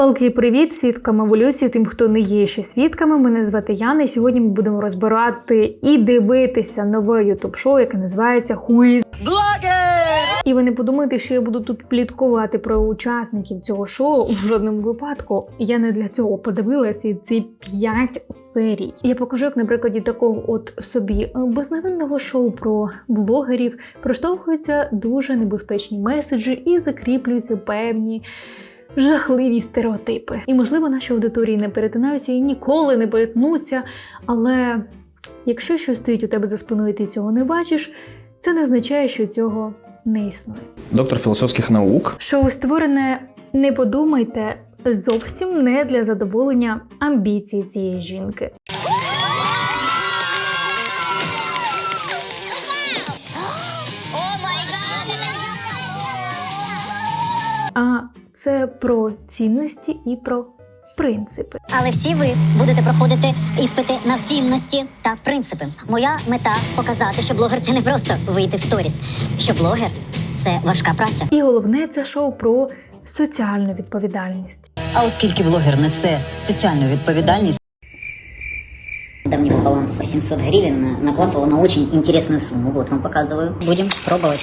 Палкий привіт свідкам еволюції, тим, хто не є ще свідками. Мене звати Яна, і сьогодні ми будемо розбирати і дивитися нове ютуб-шоу, яке називається Хуїз. І ви не подумайте, що я буду тут пліткувати про учасників цього шоу в жодному випадку. Я не для цього подивилася ці п'ять серій. Я покажу, як на прикладі такого от собі безневинного шоу про блогерів проштовхуються дуже небезпечні меседжі і закріплюються певні. Жахливі стереотипи. І, можливо, наші аудиторії не перетинаються і ніколи не перетнуться. Але якщо щось стоїть у тебе за спиною, і ти цього не бачиш, це не означає, що цього не існує. доктор філософських наук. Шоу створене не подумайте зовсім не для задоволення амбіцій цієї жінки. Це про цінності і про принципи. Але всі ви будете проходити іспити на цінності та принципи. Моя мета показати, що блогер це не просто вийти в сторіс, що блогер це важка праця. І головне, це шоу про соціальну відповідальність. А оскільки блогер несе соціальну відповідальність, Недавнего баланс 700 гривен наклацала на очень интересную сумму. Вот вам показываю. Будем пробовать.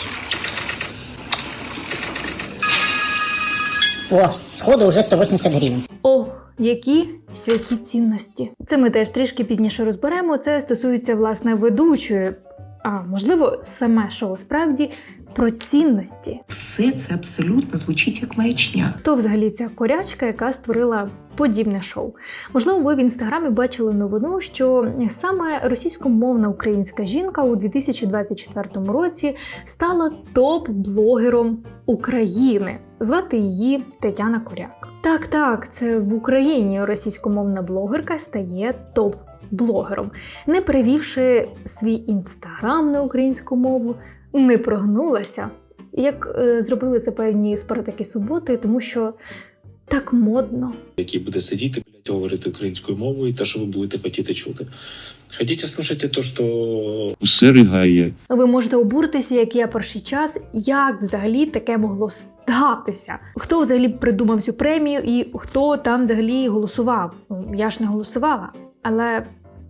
О, сходу вже 180 гривень. О, які святі цінності. Це ми теж трішки пізніше розберемо. Це стосується власне ведучої, а можливо, саме шоу справді про цінності. Все це абсолютно звучить як маячня. Хто взагалі ця корячка, яка створила подібне шоу? Можливо, ви в інстаграмі бачили новину, що саме російськомовна українська жінка у 2024 році стала топ-блогером України. Звати її Тетяна Коряк. Так, так, це в Україні російськомовна блогерка стає топ. Блогером, не перевівши свій інстаграм на українську мову, не прогнулася, як е, зробили це певні спартаки суботи, тому що так модно. який буде сидіти, блядь, говорити українською мовою, те, що ви будете хотіти чути. Хотите слушайте то, що Усе ригає. Ви можете обуритися, як я перший час, як взагалі таке могло статися? Хто взагалі придумав цю премію і хто там взагалі голосував? Я ж не голосувала, але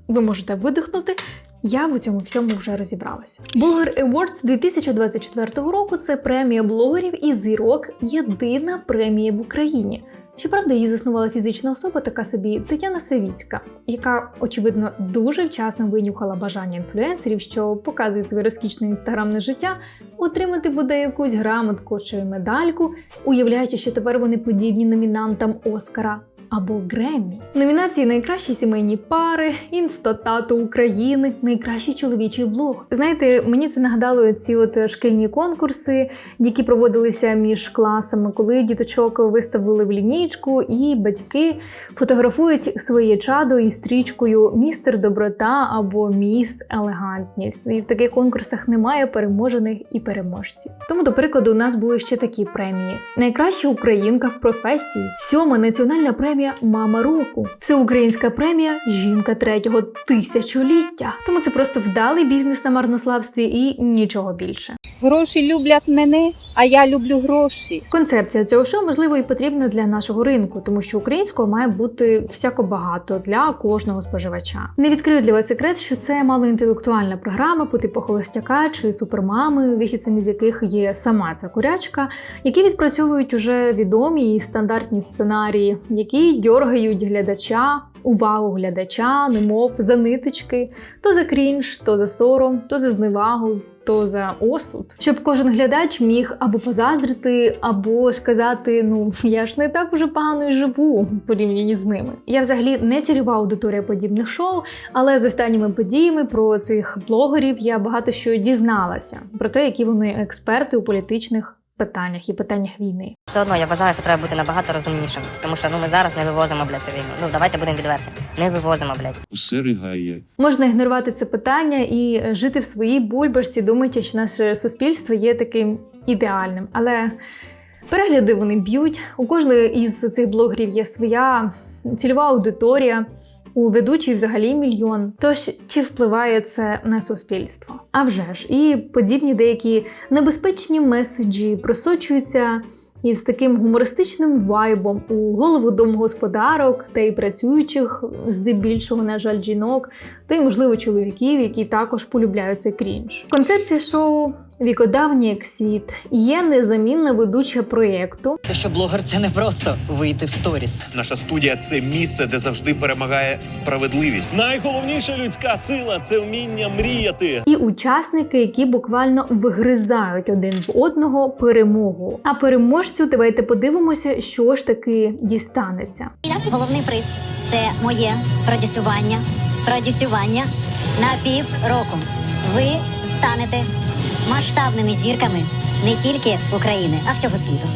ви можете видихнути. Я в цьому всьому вже розібралася. Blogger Awards 2024 року це премія блогерів і зірок, єдина премія в Україні. Щоправда, її заснувала фізична особа, така собі Тетяна Савіцька, яка, очевидно, дуже вчасно винюхала бажання інфлюенсерів, що показують своє розкішне інстаграмне життя, отримати буде якусь грамотку чи медальку, уявляючи, що тепер вони подібні номінантам Оскара. Або Греммі. Номінації найкращі сімейні пари, інстатату України, найкращий чоловічий блог. Знаєте, мені це нагадало ці от шкільні конкурси, які проводилися між класами, коли діточок виставили в лінійку, і батьки фотографують своє чадо із стрічкою Містер Доброта або Міс Елегантність. І в таких конкурсах немає переможених і переможців. Тому, до прикладу, у нас були ще такі премії: найкраща українка в професії, сьома національна премія Мама року, всеукраїнська премія Жінка третього тисячоліття. Тому це просто вдалий бізнес на марнославстві і нічого більше. Гроші люблять мене, а я люблю гроші. Концепція цього шоу можливо і потрібна для нашого ринку, тому що українського має бути всяко багато для кожного споживача. Не відкрию для вас секрет, що це малоінтелектуальна програма по типу холостяка чи супермами, вихідцем із яких є сама ця курячка, які відпрацьовують уже відомі і стандартні сценарії, які дьоргають глядача, увагу глядача, немов за ниточки, то за крінж, то за сором, то за зневагу, то за осуд, щоб кожен глядач міг або позаздрити, або сказати: ну я ж не так уже погано і живу порівнянні з ними. Я взагалі не цільова аудиторія подібних шоу, але з останніми подіями про цих блогерів я багато що дізналася про те, які вони експерти у політичних питаннях і питаннях війни. Все одно я вважаю, що треба бути набагато розумнішим, тому що ну ми зараз не вивозимо блядь, цю війну. Ну давайте будемо відверті. Не вивозимо, блядь. Усе ригає. Можна ігнорувати це питання і е, жити в своїй бульбашці, думаючи, що наше суспільство є таким ідеальним. Але перегляди вони б'ють. У кожної із цих блогерів є своя цільова аудиторія. У ведучій взагалі мільйон. Тож чи впливає це на суспільство? А вже ж, і подібні деякі небезпечні меседжі просочуються із таким гумористичним вайбом у голову домогосподарок та й працюючих, здебільшого, на жаль, жінок, та й, можливо, чоловіків, які також полюбляють цей крінж. Концепція шоу вікодавній як світ є незамінна ведуча проєкту, Те, що блогер це не просто вийти в сторіс. Наша студія це місце, де завжди перемагає справедливість. Найголовніша людська сила це вміння мріяти. і учасники, які буквально вигризають один в одного перемогу. А переможцю давайте подивимося, що ж таки дістанеться. Головний приз це моє продюсювання. Продюсювання на пів року. Ви станете масштабними зірками не тільки України, а всього світу.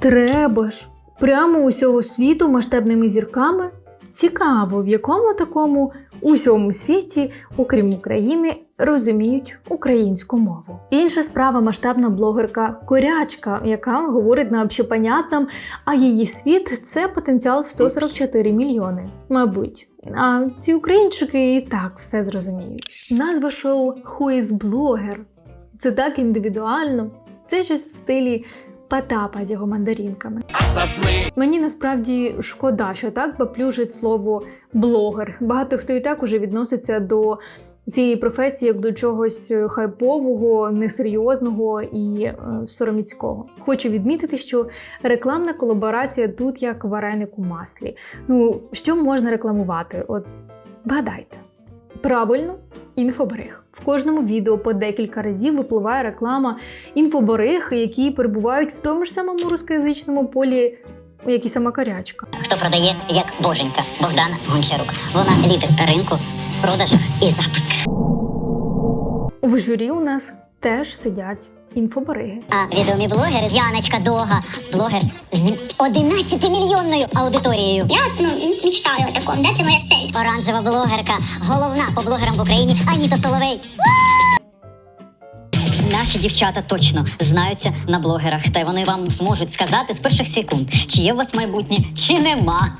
Треба ж прямо усього світу масштабними зірками. Цікаво, в якому такому усьому світі, окрім України, розуміють українську мову. Інша справа масштабна блогерка Корячка, яка говорить на общепонятном, а її світ це потенціал 144 мільйони. Мабуть. А ці українчики і так все зрозуміють. Назва шоу «Who is Blogger?» Це так індивідуально. Це щось в стилі Потапа з його мандарінками. Мені насправді шкода, що так поплюжить слово блогер. Багато хто і так уже відноситься до цієї професії як до чогось хайпового, несерйозного і е, сороміцького. Хочу відмітити, що рекламна колаборація тут як вареник у маслі. Ну що можна рекламувати? От вгадайте. Правильно, інфоберег. В кожному відео по декілька разів випливає реклама інфоберег, які перебувають в тому ж самому рускоязичному полі, як і сама корячка. Хто продає як боженька Богдана Гончарук. Вона лідер ринку, продажах і запусках. В журі у нас теж сидять інфобереги. А відомі блогери Яночка Дога, блогер з 11 мільйонною аудиторією. Я ну мечтаю о таком, да, це моя цель. Оранжева блогерка, головна по блогерам в Україні Аніта Соловей. Наші дівчата точно знаються на блогерах, та й вони вам зможуть сказати з перших секунд, чи є у вас майбутнє, чи нема.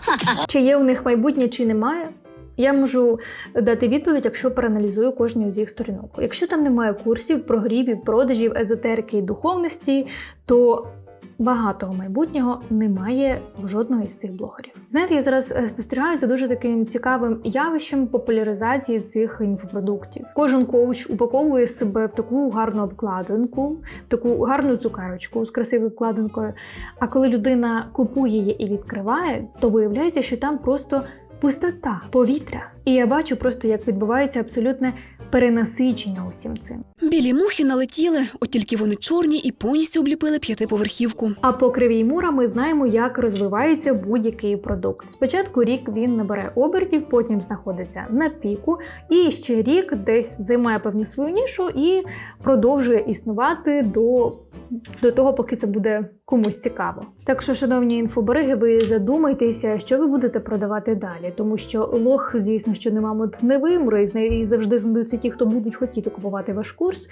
Чи є у них майбутнє, чи немає? Я можу дати відповідь, якщо проаналізую кожну з їх сторінок. Якщо там немає курсів, прогрівів, продажів, езотерики і духовності, то багатого майбутнього немає в жодного із цих блогерів. Знаєте, я зараз е, спостерігаю за дуже таким цікавим явищем популяризації цих інфопродуктів. Кожен коуч упаковує себе в таку гарну обкладинку, в таку гарну цукерочку з красивою вкладинкою. А коли людина купує її і відкриває, то виявляється, що там просто пустота, повітря. І я бачу просто, як відбувається абсолютне перенасичення усім цим. Білі мухи налетіли, от тільки вони чорні і повністю обліпили п'ятиповерхівку. А по кривій мура ми знаємо, як розвивається будь-який продукт. Спочатку рік він набере обертів, потім знаходиться на піку, і ще рік десь займає певну свою нішу і продовжує існувати до. До того, поки це буде комусь цікаво. Так що, шановні інфобереги, ви задумайтеся, що ви будете продавати далі, тому що лох, звісно, що не мамонт не вимре, і завжди знайдуться ті, хто будуть хотіти купувати ваш курс.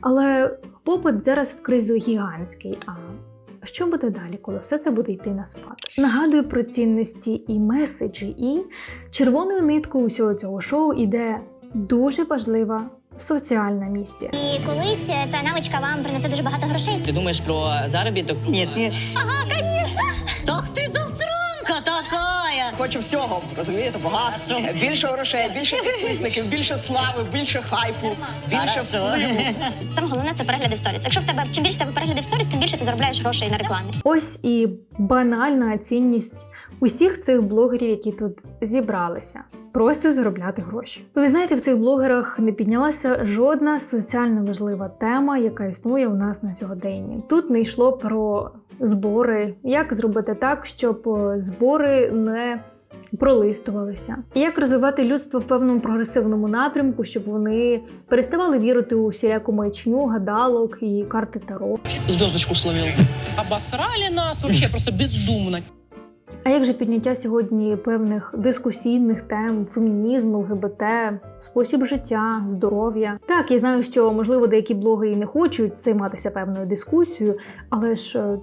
Але попит зараз в кризу гігантський. А що буде далі, коли все це буде йти на спад? Нагадую про цінності і меседжі, і червоною ниткою усього цього шоу іде дуже важлива соціальна місія. І колись е, ця навичка вам принесе дуже багато грошей. Ти думаєш про заробіток? Ні, ні. Ага, звісно. Такая. Хочу всього, розумієте, багато. Більше грошей, більше підписників, більше слави, більше хайпу, більше впливу. Саме головне це перегляди в сторіс. Якщо в тебе чим більше тебе переглядів в сторіс, тим більше ти заробляєш грошей на рекламі. Ось і банальна цінність усіх цих блогерів, які тут зібралися. Просто заробляти гроші. Ви знаєте, в цих блогерах не піднялася жодна соціально важлива тема, яка існує у нас на сьогоденні. Тут не йшло про збори, як зробити так, щоб е, збори не пролистувалися, і як розвивати людство в певному прогресивному напрямку, щоб вони переставали вірити у всіляку маячню, гадалок і карти таро. Зв'язочку словив. Обосрали нас вообще просто бездумно. А як же підняття сьогодні певних дискусійних тем, фемінізм, ЛГБТ, спосіб життя, здоров'я? Так, я знаю, що можливо деякі блоги і не хочуть займатися певною дискусією, але ж е,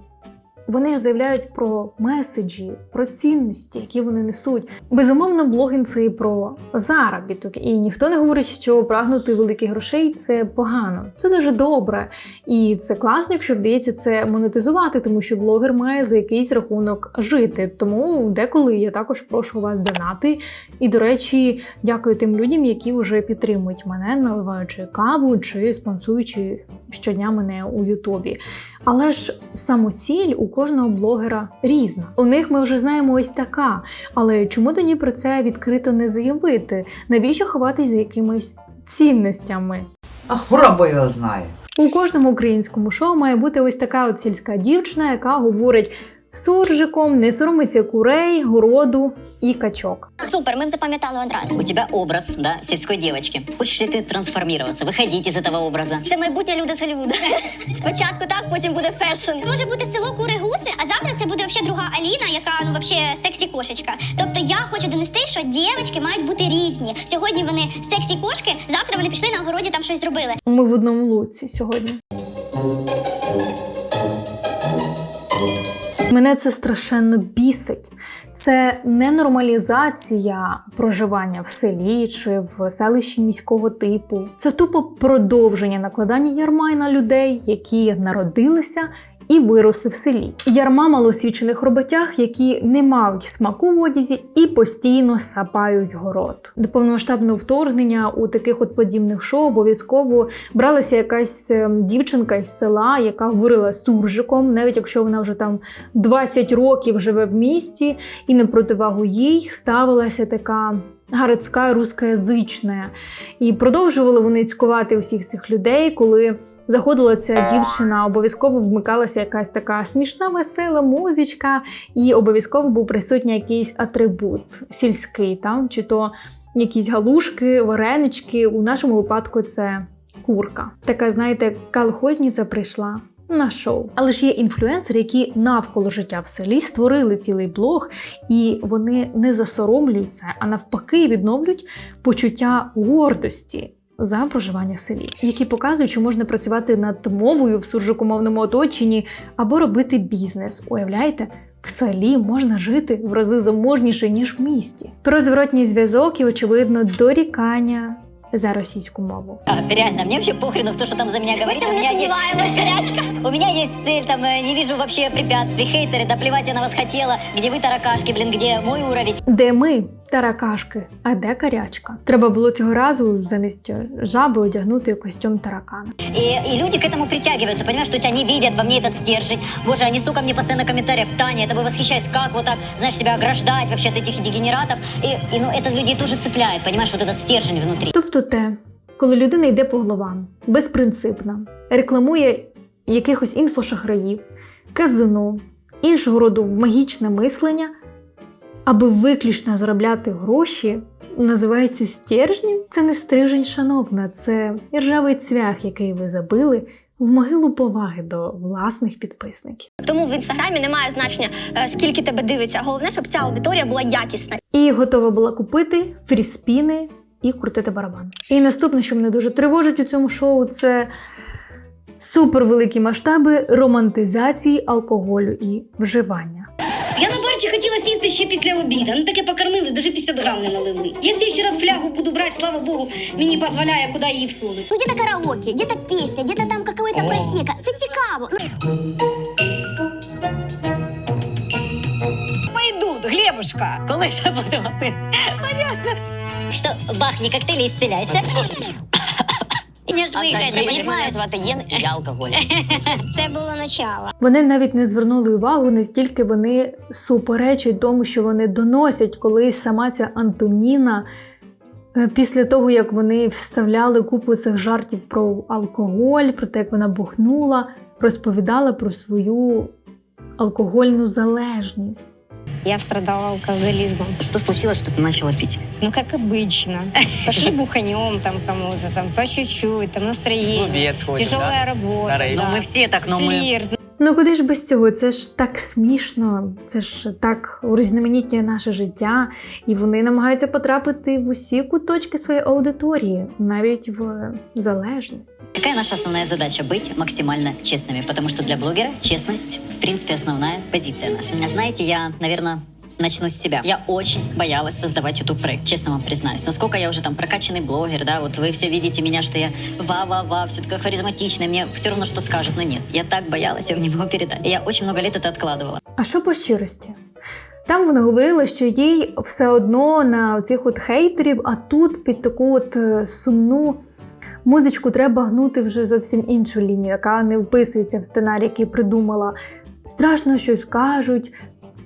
Вони ж заявляють про меседжі, про цінності, які вони несуть. Безумовно, блогінг це і про заробіток. І ніхто не говорить, що прагнути великих грошей це погано. Це дуже добре. І це класно, якщо вдається це монетизувати, тому що блогер має за якийсь рахунок жити. Тому деколи я також прошу вас донати. І, до речі, дякую тим людям, які вже підтримують мене, наливаючи каву чи спонсуючи щодня мене у Ютубі. Але ж самоціль у кожного блогера різна. У них ми вже знаємо ось така. Але чому тоді про це відкрито не заявити? Навіщо ховатись за якимись цінностями? А хвороба його знає. У кожному українському шоу має бути ось така от сільська дівчина, яка говорить суржиком, не соромиться курей, городу і качок. Супер, ми запам'ятали одразу. У тебя образ, да, сельской девочки. Хочешь ли ты трансформироваться, выходить из этого образа? Це майбутнє люди з Голлівуда. Спочатку так, потім буде фешн. Може бути село кури гуси, а завтра це буде взагалі друга Аліна, яка ну вообще сексі кошечка. Тобто я хочу донести, що дівчатки мають бути різні. Сьогодні вони сексі кошки, завтра вони пішли на огороді там щось зробили. Ми в одному луці сьогодні. Мене це страшенно бісить. Це не нормалізація проживання в селі чи в селищі міського типу. Це тупо продовження накладання ярма на людей, які народилися і виросли в селі. Ярма малосвідчених роботяг, які не мають смаку в одязі і постійно сапають город. До повномасштабного вторгнення у таких от подібних шоу обов'язково бралася якась е, дівчинка із села, яка говорила суржиком, навіть якщо вона вже там 20 років живе в місті, і на противагу їй ставилася така. Гарецька рускоязична. І продовжували вони цькувати усіх цих людей, коли заходила ця дівчина, обов'язково вмикалася якась така смішна, весела музичка, і обов'язково був присутній якийсь атрибут сільський, там, чи то якісь галушки, варенички. У нашому випадку це курка. Така, знаєте, колхозниця прийшла. На шоу, але ж є інфлюенсери, які навколо життя в селі створили цілий блог, і вони не засоромлюються, а навпаки, відновлюють почуття гордості за проживання в селі, які показують, що можна працювати над мовою в суржикомовному оточенні або робити бізнес. Уявляєте? В селі можна жити в рази заможніше, ніж в місті. Про зворотній зв'язок і, очевидно, дорікання за російську мову. А, реально, мне вообще похрену, кто что там за меня Ми в говорит. У цьому не меня, есть, сумніваємось, гарячка. у меня есть цель, там, э, не вижу вообще препятствий. Хейтеры, да плевать я на вас хотела. Где вы, таракашки, блин, где мой уровень? Де ми, таракашки, а де карячка? Треба було цього разу замість жаби одягнути костюм таракана. И, и люди к этому притягиваются, понимаешь? То есть они видят во мне этот стержень. Боже, они столько мне постоянно комментариев. Таня, это вы восхищаюсь, как вот так, знаешь, себя ограждать вообще от этих дегенератов. И, и ну, это людей тоже цепляет, понимаешь, вот этот стержень внутри. Тобто те, коли людина йде по головам, безпринципна, рекламує якихось інфошахраїв, казино, іншого роду магічне мислення, аби виключно заробляти гроші, називається стержнем. Це не стрижень, шановна, це ржавий цвях, який ви забили в могилу поваги до власних підписників. Тому в інстаграмі немає значення, е, скільки тебе дивиться. Головне, щоб ця аудиторія була якісна. І готова була купити фріспіни і крутити барабан. І наступне, що мене дуже тривожить у цьому шоу, це супервеликі масштаби романтизації алкоголю і вживання. Я на барчі хотіла сісти ще після обіду. Ну таке покормили, навіть 50 грам не налили. Якщо ще раз флягу буду брати, слава Богу, мені дозволяє, куди її всунути. Ну, где-то караоке, где-то песня, где-то там какой-то просека. Це цікаво. Ну, Пойдут, Глебушка. Коли це буде пити? Понятно. Что, бахни коктейль и Мене звати Єн і я алкоголь. Це було начало. Вони навіть не звернули увагу, настільки вони суперечать тому, що вони доносять, коли сама ця Антоніна. е, Після того, як вони вставляли купу цих жартів про алкоголь, про те, як вона бухнула, розповідала про свою алкогольну залежність. Я страдала алкоголизмом. Что случилось, что ты начала пить? Ну, как обычно. Пошли буханем там кому-то, там по чуть-чуть, там настроение. Ходим, Тяжелая работа. На рейв. да. Ну, мы все так, но мы... Флирт. Ну куди ж без цього? Це ж так смішно, це ж так урізноманітнює наше життя, і вони намагаються потрапити в усі куточки своєї аудиторії, навіть в залежність. Яка наша основна задача? бути максимально чесними, тому що для блогера чесність, в принципі, основна позиція наша. Знаєте, я, наверное, начну с себя. Я очень боялась создавать YouTube-проект, честно вам признаюсь. Насколько я уже там прокачанный блогер, да, вот вы все видите меня, что я ва-ва-ва, все такая харизматичная, мне все равно, что скажут, но нет. Я так боялась, я вам не могу передать. Я очень много лет это откладывала. А що по щирості? Там вона говорила, що їй все одно на цих от хейтерів, а тут під таку от е, сумну музичку треба гнути вже зовсім іншу лінію, яка не вписується в сценарій, який придумала. Страшно щось кажуть.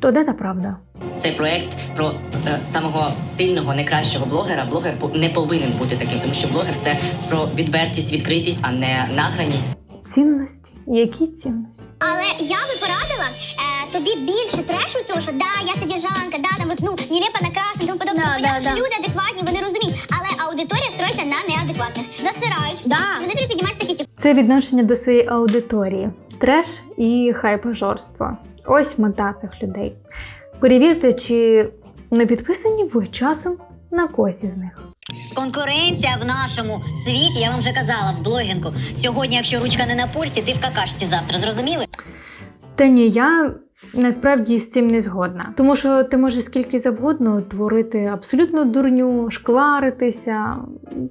то де та правда? Цей проект про е, самого сильного, найкращого блогера. Блогер по- не повинен бути таким, тому що блогер це про відвертість, відкритість, а не награність. Цінності? Які цінності? Але я би порадила е, тобі більше трешу цього, що да, я содержанка, да, там от, ну, нелепо накрашена, тому подобне. Да, да, що да. люди адекватні, вони розуміють, але аудиторія строїться на неадекватних. Засирають, Да. вони тобі піднімають статистику. Це відношення до своєї аудиторії, треш і хайпожорство. Ось мета цих людей. Перевірте, чи не підписані ви часом на когось із них. Конкуренція в нашому світі, я вам вже казала в блогінгу. Сьогодні, якщо ручка не на пульсі, ти в какашці завтра, зрозуміли? Та ні, я насправді з цим не згодна. Тому що ти можеш скільки завгодно творити абсолютно дурню, шкваритися,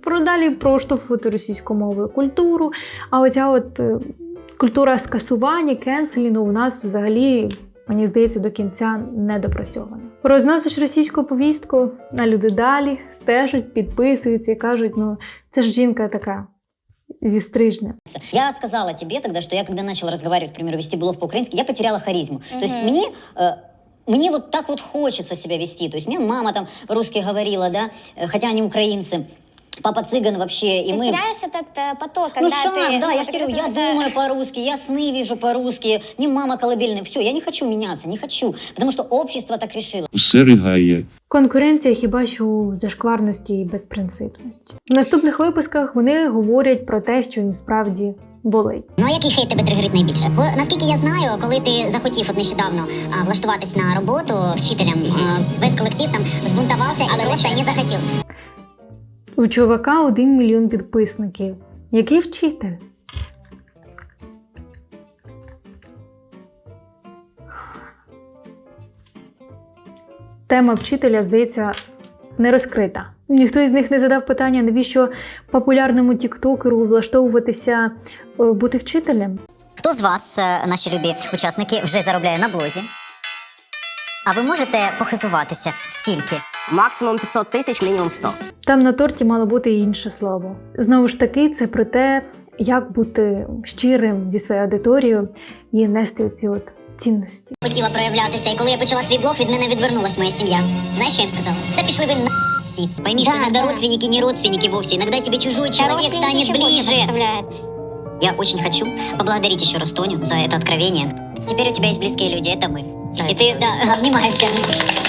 про далі проштовхувати російськомовою культуру. А оця от е, культура скасування, кенселінгу у нас взагалі. Мені здається, до кінця не допрацьована. Розносиш російську повістку, а люди далі стежать, підписуються і кажуть: ну це ж жінка така зі стрижня. Я сказала тебе тогда, что я когда начала разговаривать, к примеру, вести блог по-украински, я потеряла харизму. То есть мне, э, мне вот так вот хочется себя вести. То есть мне мама там по-русски говорила, да, э, хотя они украинцы. Папа цыган вообще, и мы... теряєш этот э, поток, Ну, шанс, да, я же говорю, я думаю по-русски, я сны вижу по-русски, мне мама колыбельная, все, я не хочу меняться, не хочу, потому что общество так решило. Усе ригає. Конкуренція хіба що у зашкварності і безпринципності. В наступних випусках вони говорять про те, що їм справді болить. Ну, а який хейт тебе тригерить найбільше? Бо наскільки я знаю, коли ти захотів от нещодавно а, влаштуватись на роботу вчителем, а, весь колектив там збунтувався, але просто не захотів. У чувака один мільйон підписників. Який вчитель? Тема вчителя, здається, не розкрита. Ніхто із них не задав питання, навіщо популярному тіктокеру влаштовуватися е, бути вчителем. Хто з вас, е, наші любі учасники, вже заробляє на блозі? А ви можете похизуватися? Скільки? Максимум 500 тисяч, мінімум 100. Там на торті мало бути і інше слово. Знову ж таки, це про те, як бути щирим зі своєю аудиторією і нести ці от цінності. Хотіла проявлятися, і коли я почала свій блог, від мене відвернулась моя сім'я. Знаєш, що я їм сказала? Та пішли ви на всі. Пойми, Да, что иногда да. родственники не родственники вовсе. Иногда тебе чужой человек станет ближе. Я очень хочу поблагодарить еще раз Тоню за это откровение. Теперь у тебя есть близкие люди, это мы. И ты, да, обнимаю тебя.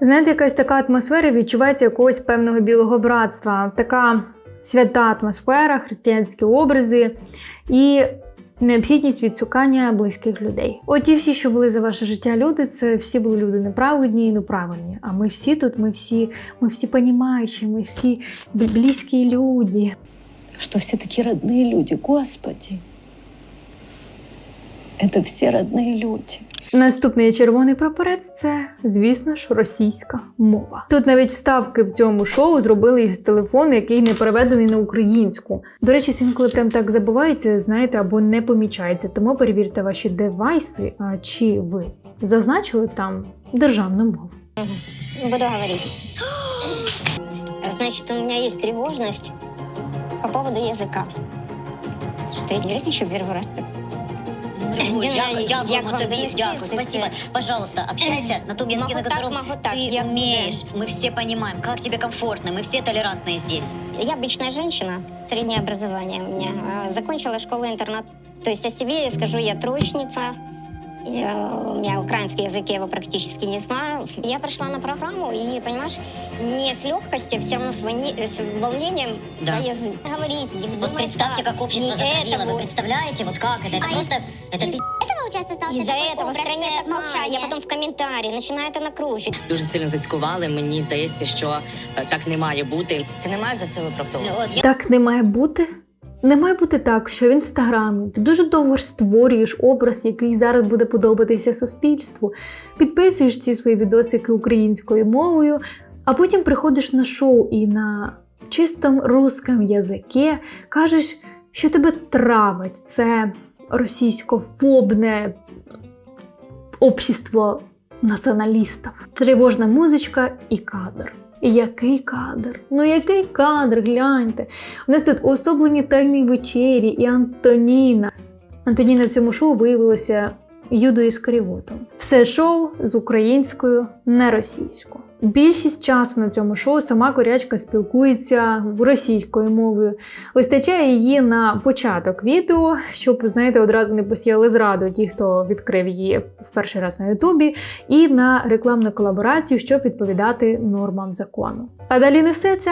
Знаєте, якась така атмосфера відчувається якогось певного білого братства, така свята атмосфера, християнські образи і необхідність відсукання близьких людей. От ті всі, що були за ваше життя люди, це всі були люди неправедні і неправильні. А ми всі тут, ми всі, ми всі понімаючі, ми всі близькі люди. Что все такие родные люди, Господи. Это все родные люди. Наступний червоний прапорець це, звісно ж, російська мова. Тут навіть вставки в цьому шоу зробили із телефону, який не переведений на українську. До речі, це інколи прям так забувається, знаєте, або не помічається. Тому перевірте ваші девайси, а чи ви зазначили там державну мову. Буду говорить. Значит, у меня есть тревожность по поводу языка. Что я нервничаю первый раз. Дякую, Як дякуємо вам тобі, донести дякую, це спасибо. все? Пожалуйста, общайся на том языке, Могу на так, котором могу так, ты я- умеешь. Мы все понимаем, как тебе комфортно, мы все толерантные здесь. Я обычная женщина, среднее образование у меня. А, Закончила школу-интернат. То есть о себе я скажу, я троечница, у меня украинский язык, я его практически не знаю. Я пришла на программу и, понимаешь, не с легкостью, все равно с, волне- с волнением Да. за язык. Говорить, не Вот вздумай представьте, так, как общество не затравило. это Вы будет. представляете, вот как это? Это А просто... Это из- пи***. Из-за этого в стране так молчание, я потом в комментарии начинаю это накручивать. Дуже сильно зацькували. Мені здається, що е, так не має бути. Ти не маєш за це виправдовувати? Так не має бути. Не має бути так, що в інстаграмі ти дуже довго створюєш образ, який зараз буде подобатися суспільству, підписуєш ці свої відосики українською мовою, а потім приходиш на шоу і на чистому русском язикі кажеш, що тебе травить це російськофобне общество націоналістів. Тривожна музичка і кадр. Який кадр? Ну який кадр? Гляньте. У нас тут особлені тайні вечері і Антоніна. Антоніна в цьому шоу виявилася Юдою Іскаріотом. Все шоу з українською, не російською. Більшість часу на цьому шоу сама корячка спілкується російською мовою. Вистачає її на початок відео, щоб, знаєте, одразу не посіяли зраду ті, хто відкрив її в перший раз на Ютубі, і на рекламну колаборацію, щоб відповідати нормам закону. А далі несеться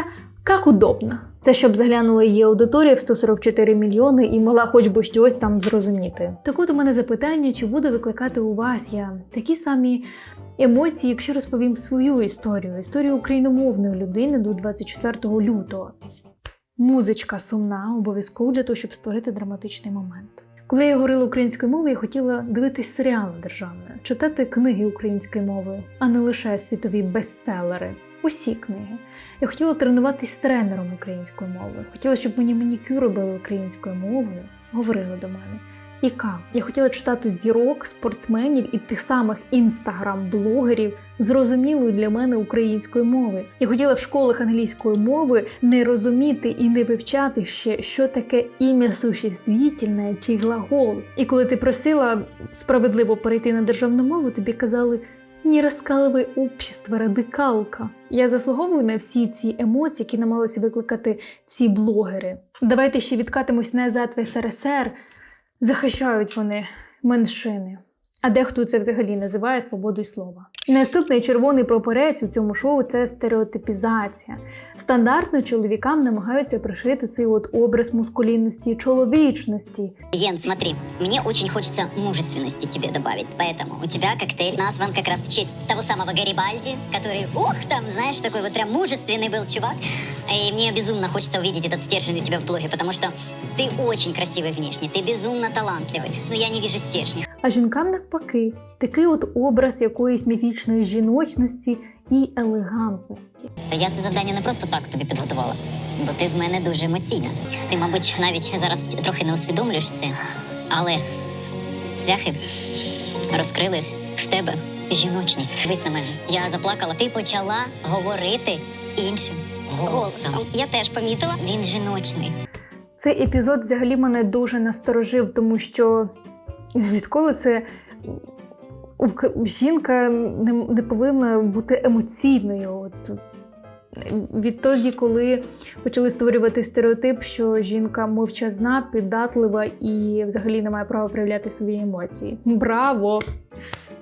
як удобно. Це щоб заглянула її аудиторія в 144 мільйони і могла хоч би щось там зрозуміти. Так от у мене запитання, чи буде викликати у вас я такі самі емоції, якщо розповім свою історію, історію україномовної людини до 24 лютого. Музичка сумна, обов'язково для того, щоб створити драматичний момент. Коли я говорила українською мовою, я хотіла дивитись серіали державні, читати книги українською мовою, а не лише світові бестселери. Усі книги. Я хотіла тренуватись з тренером українською мовою. Хотіла, щоб мені манікюр робили українською мовою, говорили до мене. І як? Я хотіла читати зірок, спортсменів і тих самих інстаграм-блогерів зрозумілою для мене українською мовою. Я хотіла в школах англійської мови не розуміти і не вивчати ще, що таке ім'я существительне чи глагол. І коли ти просила справедливо перейти на державну мову, тобі казали. Не розкалує общество, радикалка. Я заслуговую на всі ці емоції, які намагалися викликати ці блогери. Давайте ще відкатимось назад в СРСР. Захищають вони меншини. А дехто це взагалі називає свободою слова. Наступний червоний прапорець у цьому шоу це стереотипізація. Стандартно чоловікам намагаються пришити цей от образ мускулінності, чоловічності. Ен, смотри, мне очень хочется мужественности тебе добавить, поэтому у тебя коктейль назван как раз в честь того самого Гарибальди, который, ух, там, знаешь, такой вот прям мужественный был чувак. И мне безумно хочется увидеть этот стержень у тебя в блоге, потому что ты очень красивый внешне, ты безумно талантливый, но я не вижу стержня. А жінкам навпаки, такий от образ якоїсь міфічної жіночності і елегантності. Я це завдання не просто так тобі підготувала, бо ти в мене дуже емоційна. Ти, мабуть, навіть зараз трохи не усвідомлюєш це, але цвяхи розкрили в тебе жіночність. Дивись на мене. Я заплакала. Ти почала говорити іншим голосом. Я теж помітила. Він жіночний. Цей епізод взагалі мене дуже насторожив, тому що відколи це жінка не, не повинна бути емоційною. От, відтоді, коли почали створювати стереотип, що жінка мовчазна, піддатлива і взагалі не має права проявляти свої емоції. Браво!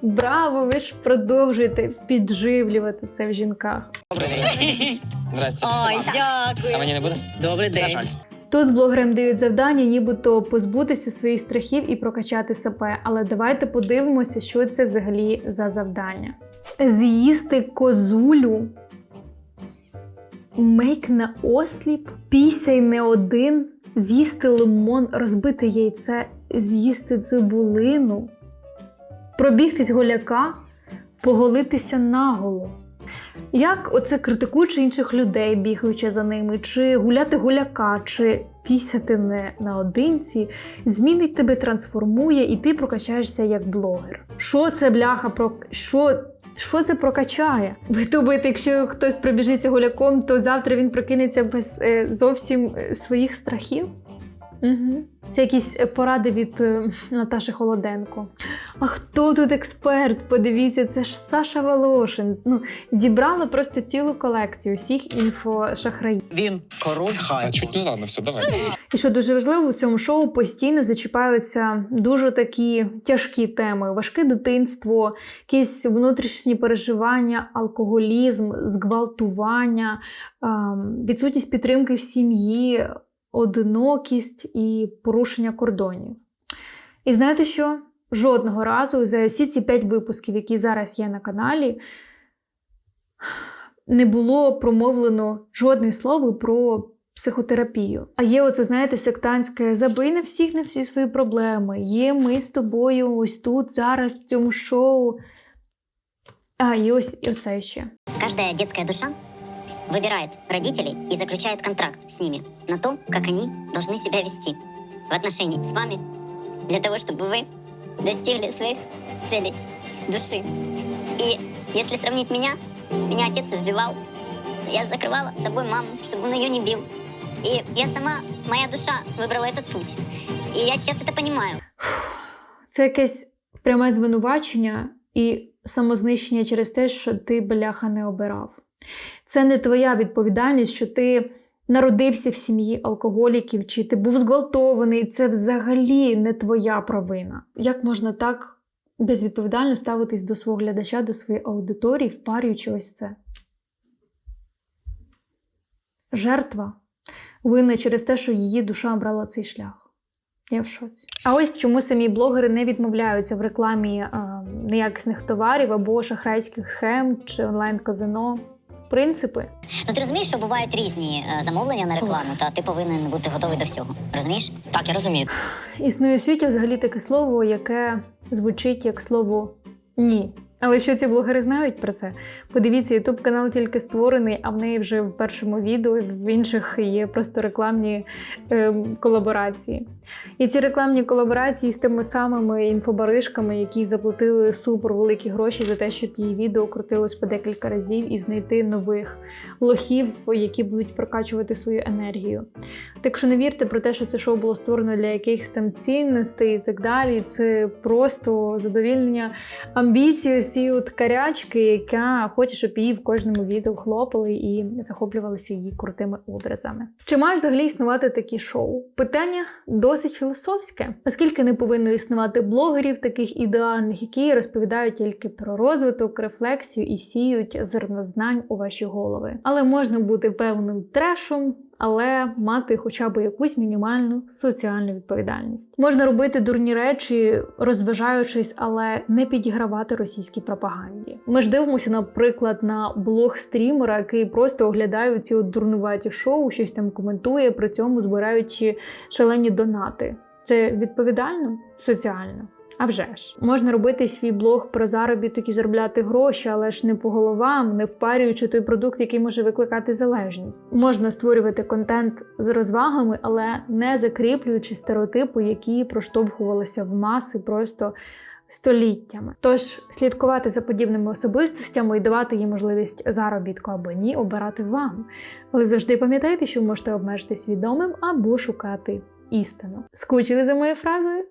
Браво! Ви ж продовжуєте підживлювати це в жінках. Добрий день. Здрасте. Ой, дякую. А мені не буде? Добрий На день. Тут блогерам дають завдання, нібито позбутися своїх страхів і прокачати себе. Але давайте подивимося, що це взагалі за завдання. З'їсти козулю, мейк на осліп, пісяй не один, з'їсти лимон, розбити яйце, з'їсти цибулину, пробігтись голяка, поголитися наголо. Як оце критикуючи інших людей, бігаючи за ними, чи гуляти гуляка, чи пісяти не наодинці, змінить тебе, трансформує, і ти прокачаєшся як блогер. Що це бляха про що? Що це прокачає? Ви думаєте, якщо хтось пробіжиться гуляком, то завтра він прокинеться без е, зовсім е, своїх страхів? Угу. Це якісь е, поради від е, Наташі Холоденко. А хто тут експерт? Подивіться, це ж Саша Волошин. Ну, зібрала просто цілу колекцію всіх інфошахраїв. Він король хайпу. чуть не ладно, все, давай. І що дуже важливо, у цьому шоу постійно зачіпаються дуже такі тяжкі теми: важке дитинство, якісь внутрішні переживання, алкоголізм, зґвалтування, ем, відсутність підтримки в сім'ї, одинокість і порушення кордонів. І знаєте що? Жодного разу за всі ці п'ять випусків, які зараз є на каналі, не було промовлено жодне слово про психотерапію. А є оце, знаєте, сектантське забий на всіх на всі свої проблеми. Є ми з тобою ось тут, зараз, в цьому шоу. А, і ось і оце ще. Каждая детская душа выбирает родителей и заключает контракт с ними на то, как они должны себя вести в отношении с вами, для того, чтобы вы достигли своих целей души. И если сравнить меня, меня отец избивал, я закрывала собой маму, чтобы он ее не бил. И я сама, моя душа выбрала этот путь. И я сейчас это понимаю. Це якесь пряме звинувачення і самознищення через те, що ти бляха не обирав. Це не твоя відповідальність, що ти народився в сім'ї алкоголіків, чи ти був зґвалтований. Це взагалі не твоя провина. Як можна так безвідповідально ставитись до свого глядача, до своєї аудиторії, впарюючи ось це? Жертва винна через те, що її душа обрала цей шлях. Я в шоці. А ось чому самі блогери не відмовляються в рекламі е, неякісних товарів або шахрайських схем чи онлайн-казино. Принципи. Ну ти розумієш, що бувають різні е, замовлення на рекламу, та ти повинен бути готовий до всього. Розумієш? Так, я розумію. Існує в світі взагалі таке слово, яке звучить як слово ні. Але що ці блогери знають про це? Подивіться, ютуб канал тільки створений, а в неї вже в першому відео, в інших є просто рекламні е, колаборації. І ці рекламні колаборації з тими самими інфобаришками, які заплатили супер великі гроші за те, щоб її відео крутилось по декілька разів і знайти нових лохів, які будуть прокачувати свою енергію. Так що не вірте про те, що це шоу було створено для якихось там цінностей і так далі. Це просто задовільнення амбіції ось цієї карячки, яка хоче, щоб її в кожному відео хлопали і захоплювалися її крутими образами. Чи мають взагалі існувати такі шоу? Питання досить філософське, оскільки не повинно існувати блогерів таких ідеальних, які розповідають тільки про розвиток, рефлексію і сіють зернознань у ваші голови. Але можна бути певним трешом. Але мати хоча б якусь мінімальну соціальну відповідальність. Можна робити дурні речі, розважаючись, але не підігравати російській пропаганді. Ми ж дивимося, наприклад, на блог стрімера, який просто оглядає ці от дурнуваті шоу, щось там коментує, при цьому збираючи шалені донати. Це відповідально соціально. А вже ж можна робити свій блог про заробіток і заробляти гроші, але ж не по головам, не впарюючи той продукт, який може викликати залежність. Можна створювати контент з розвагами, але не закріплюючи стереотипи, які проштовхувалися в маси просто століттями. Тож слідкувати за подібними особистостями і давати їм можливість заробітку або ні, обирати вам. Але завжди пам'ятайте, що ви можете обмежитись відомим або шукати істину. Скучили за моєю фразою?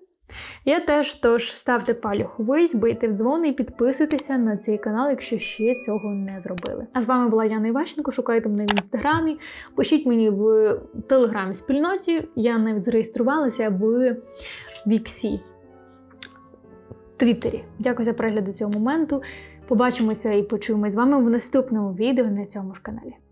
Я теж тож ставте палюх вись, бийте в дзвони і підписуйтеся на цей канал, якщо ще цього не зробили. А з вами була Яна Іващенко. Шукайте мене в інстаграмі, пишіть мені в телеграм-спільноті. Я навіть зареєструвалася в Віксі. Твіттері. Дякую за перегляд до цього моменту. Побачимося і почуємось з вами в наступному відео на цьому ж каналі.